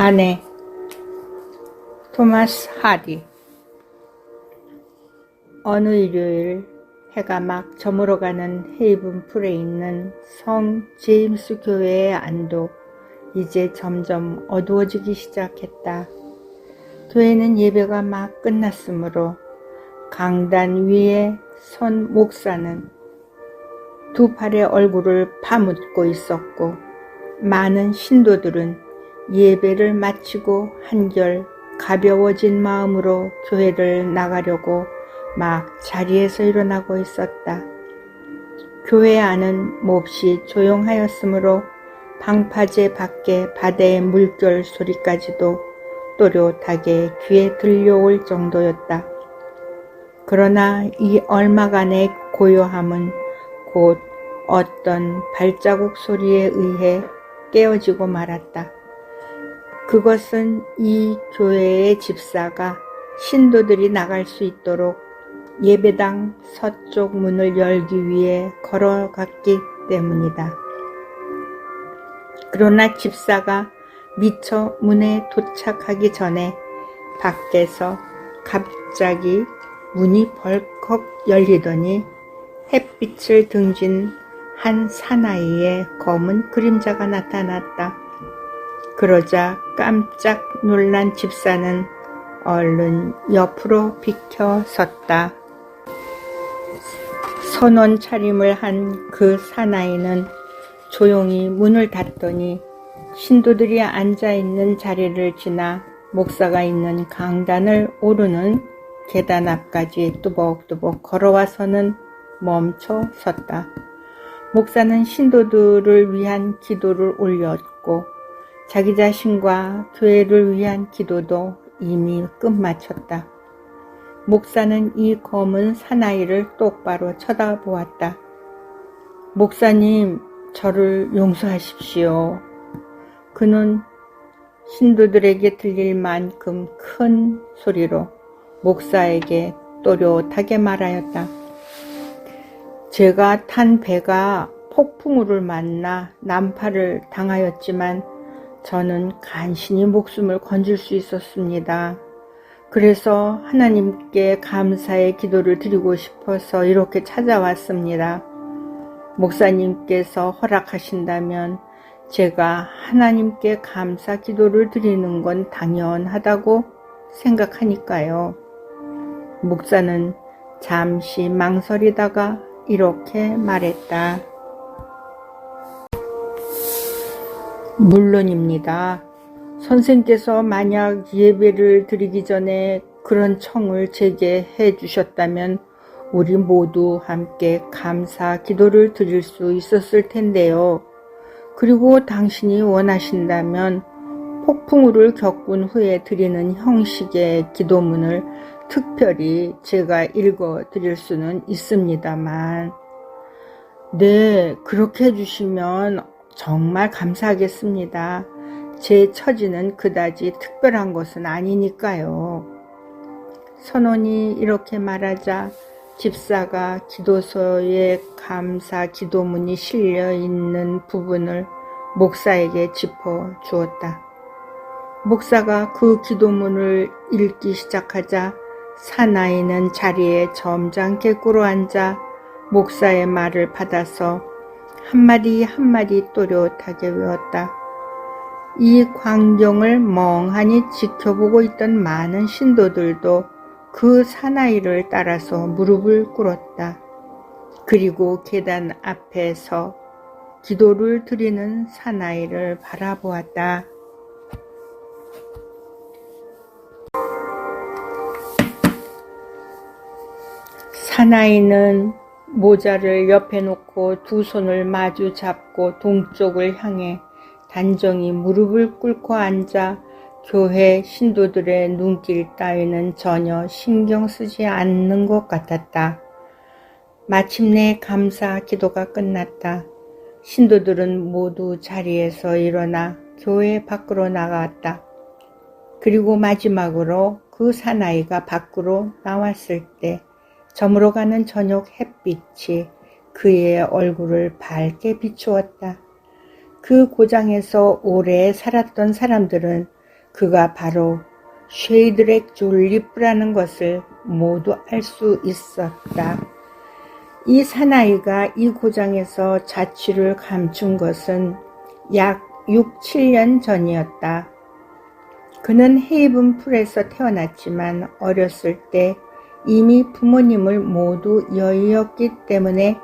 아내 토마스 하디 어느 일요일 해가 막 저물어가는 헤이븐 풀에 있는 성 제임스 교회의 안도 이제 점점 어두워지기 시작했다. 교회는 예배가 막 끝났으므로 강단 위에 선 목사는 두 팔의 얼굴을 파묻고 있었고 많은 신도들은 예배를 마치고 한결 가벼워진 마음으로 교회를 나가려고 막 자리에서 일어나고 있었다. 교회 안은 몹시 조용하였으므로 방파제 밖에 바다의 물결 소리까지도 또렷하게 귀에 들려올 정도였다. 그러나 이 얼마간의 고요함은 곧 어떤 발자국 소리에 의해 깨어지고 말았다. 그것은 이 교회의 집사가 신도들이 나갈 수 있도록 예배당 서쪽 문을 열기 위해 걸어갔기 때문이다. 그러나 집사가 미처 문에 도착하기 전에 밖에서 갑자기 문이 벌컥 열리더니 햇빛을 등진 한 사나이의 검은 그림자가 나타났다. 그러자 깜짝 놀란 집사는 얼른 옆으로 비켜 섰다. 선원 차림을 한 그 사나이는 조용히 문을 닫더니 신도들이 앉아 있는 자리를 지나 목사가 있는 강단을 오르는 계단 앞까지 뚜벅뚜벅 걸어와서는 멈춰 섰다. 목사는 신도들을 위한 기도를 올렸고 자기 자신과 교회를 위한 기도도 이미 끝마쳤다. 목사는 이 검은 사나이를 똑바로 쳐다보았다. 목사님, 저를 용서하십시오. 그는 신도들에게 들릴 만큼 큰 소리로 목사에게 또렷하게 말하였다. 제가 탄 배가 폭풍우를 만나 난파를 당하였지만 저는 간신히 목숨을 건질 수 있었습니다. 그래서 하나님께 감사의 기도를 드리고 싶어서 이렇게 찾아왔습니다. 목사님께서 허락하신다면 제가 하나님께 감사 기도를 드리는 건 당연하다고 생각하니까요. 목사는 잠시 망설이다가 이렇게 말했다. 물론입니다. 선생께서 만약 예배를 드리기 전에 그런 청을 제게 해 주셨다면 우리 모두 함께 감사 기도를 드릴 수 있었을 텐데요. 그리고 당신이 원하신다면 폭풍우를 겪은 후에 드리는 형식의 기도문을 특별히 제가 읽어 드릴 수는 있습니다만, 네, 그렇게 해주시면 정말 감사하겠습니다. 제 처지는 그다지 특별한 것은 아니니까요. 선원이 이렇게 말하자 집사가 기도서에 감사 기도문이 실려 있는 부분을 목사에게 짚어 주었다. 목사가 그 기도문을 읽기 시작하자 사나이는 자리에 점잖게 꿇어 앉아 목사의 말을 받아서 한마디 한마디 또렷하게 외웠다. 이 광경을 멍하니 지켜보고 있던 많은 신도들도 그 사나이를 따라서 무릎을 꿇었다. 그리고 계단 앞에서 기도를 드리는 사나이를 바라보았다. 사나이는 모자를 옆에 놓고 두 손을 마주 잡고 동쪽을 향해 단정히 무릎을 꿇고 앉아 교회 신도들의 눈길 따위는 전혀 신경 쓰지 않는 것 같았다. 마침내 감사 기도가 끝났다. 신도들은 모두 자리에서 일어나 교회 밖으로 나갔다. 그리고 마지막으로 그 사나이가 밖으로 나왔을 때 저물어가는 저녁 햇빛이 그의 얼굴을 밝게 비추었다. 그 고장에서 오래 살았던 사람들은 그가 바로 쉐이드렉 졸리프라는 것을 모두 알 수 있었다. 이 사나이가 이 고장에서 자취를 감춘 것은 약 6, 7년 전이었다. 그는 헤이븐 풀에서 태어났지만 어렸을 때 이미 부모님을 모두 여의었기 때문에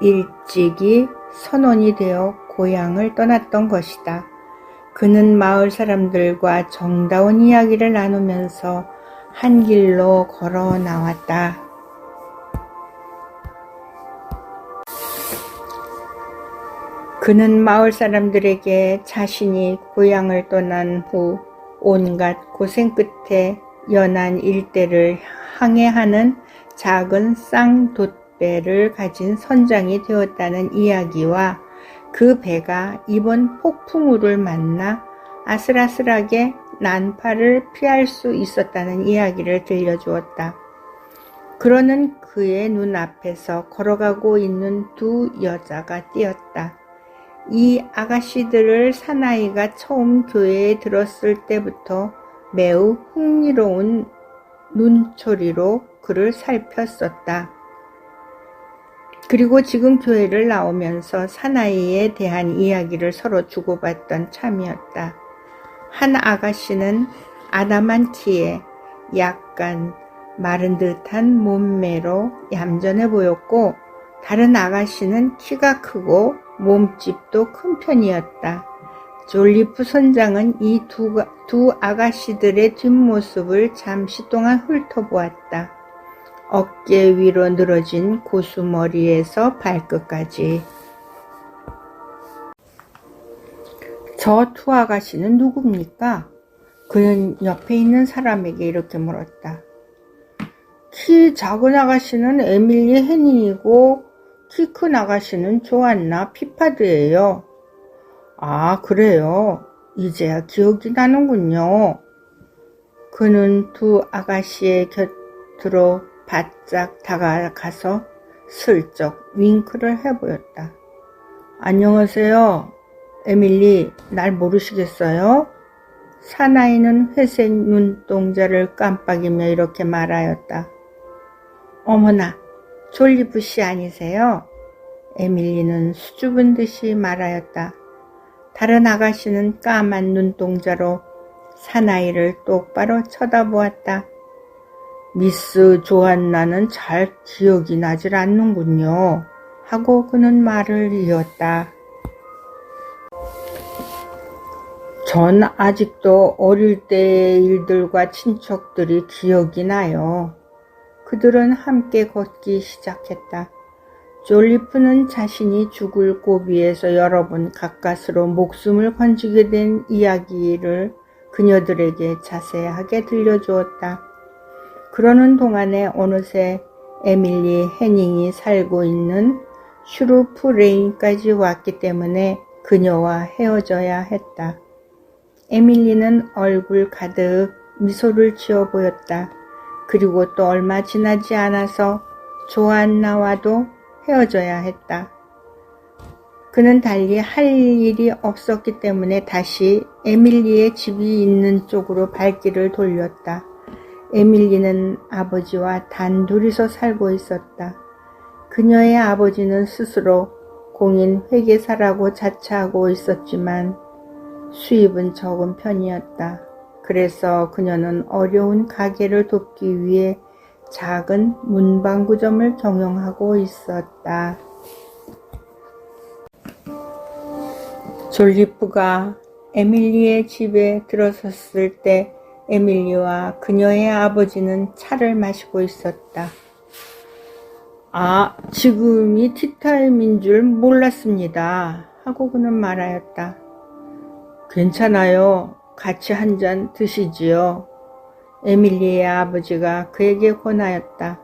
일찍이 선원이 되어 고향을 떠났던 것이다. 그는 마을 사람들과 정다운 이야기를 나누면서 한 길로 걸어 나왔다. 그는 마을 사람들에게 자신이 고향을 떠난 후 온갖 고생 끝에 연안 일대를 항해하는 작은 쌍돛배를 가진 선장이 되었다는 이야기와 그 배가 이번 폭풍우를 만나 아슬아슬하게 난파를 피할 수 있었다는 이야기를 들려주었다. 그러는 그의 눈앞에서 걸어가고 있는 두 여자가 뛰었다. 이 아가씨들을 사나이가 처음 교회에 들었을 때부터 매우 흥미로운 눈초리로 그를 살폈었다. 그리고 지금 교회를 나오면서 사나이에 대한 이야기를 서로 주고받던 참이었다. 한 아가씨는 아담한 키에 약간 마른 듯한 몸매로 얌전해 보였고 다른 아가씨는 키가 크고 몸집도 큰 편이었다. 졸리프 선장은 이 두 두 아가씨들의 뒷모습을 잠시 동안 훑어보았다. 어깨 위로 늘어진 고수머리에서 발끝까지. 저 두 아가씨는 누굽니까? 그는 옆에 있는 사람에게 이렇게 물었다. 키 작은 아가씨는 에밀리 헤닝이고 키 큰 아가씨는 조안나 피파드예요. 아, 그래요. 이제야 기억이 나는군요. 그는 두 아가씨의 곁으로 바짝 다가가서 슬쩍 윙크를 해보였다. 안녕하세요. 에밀리, 날 모르시겠어요? 사나이는 회색 눈동자를 깜빡이며 이렇게 말하였다. 어머나, 졸리프 씨 아니세요? 에밀리는 수줍은 듯이 말하였다. 다른 아가씨는 까만 눈동자로 사나이를 똑바로 쳐다보았다. 미스 조한나는 잘 기억이 나질 않는군요. 하고 그는 말을 이었다. 전 아직도 어릴 때의 일들과 친척들이 기억이 나요. 그들은 함께 걷기 시작했다. 졸리프는 자신이 죽을 고비에서 여러 번 가까스로 목숨을 건지게 된 이야기를 그녀들에게 자세하게 들려주었다. 그러는 동안에 어느새 에밀리 헤닝이 살고 있는 슈루프 레인까지 왔기 때문에 그녀와 헤어져야 했다. 에밀리는 얼굴 가득 미소를 지어 보였다. 그리고 또 얼마 지나지 않아서 조안나와도 헤어져야 했다. 그는 달리 할 일이 없었기 때문에 다시 에밀리의 집이 있는 쪽으로 발길을 돌렸다. 에밀리는 아버지와 단둘이서 살고 있었다. 그녀의 아버지는 스스로 공인 회계사라고 자처하고 있었지만 수입은 적은 편이었다. 그래서 그녀는 어려운 가게를 돕기 위해 작은 문방구점을 경영하고 있었다. 졸리프가 에밀리의 집에 들어섰을 때 에밀리와 그녀의 아버지는 차를 마시고 있었다. 아, 지금이 티타임인 줄 몰랐습니다. 하고 그는 말하였다. 괜찮아요. 같이 한 잔 드시지요. 에밀리의 아버지가 그에게 권하였다.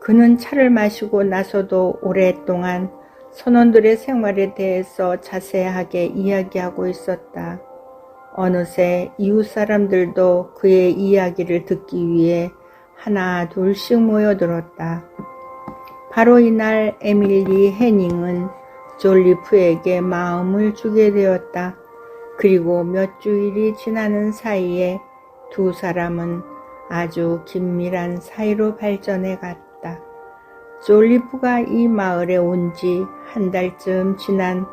그는 차를 마시고 나서도 오랫동안 선원들의 생활에 대해서 자세하게 이야기하고 있었다. 어느새 이웃 사람들도 그의 이야기를 듣기 위해 하나 둘씩 모여들었다. 바로 이날 에밀리 헤닝은 졸리프에게 마음을 주게 되었다. 그리고 몇 주일이 지나는 사이에 두 사람은 아주 긴밀한 사이로 발전해 갔다. 졸리프가 이 마을에 온 지 한 달쯤 지난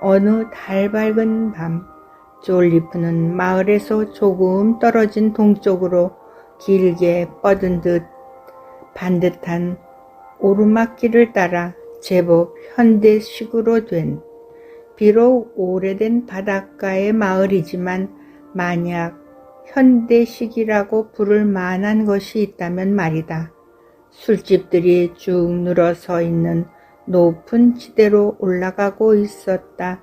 어느 달 밝은 밤, 졸리프는 마을에서 조금 떨어진 동쪽으로 길게 뻗은 듯 반듯한 오르막길을 따라 제법 현대식으로 된 비록 오래된 바닷가의 마을이지만 만약 현대식이라고 부를 만한 것이 있다면 말이다. 술집들이 쭉 늘어서 있는 높은 지대로 올라가고 있었다.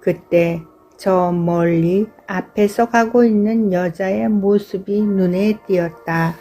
그때 저 멀리 앞에서 가고 있는 여자의 모습이 눈에 띄었다.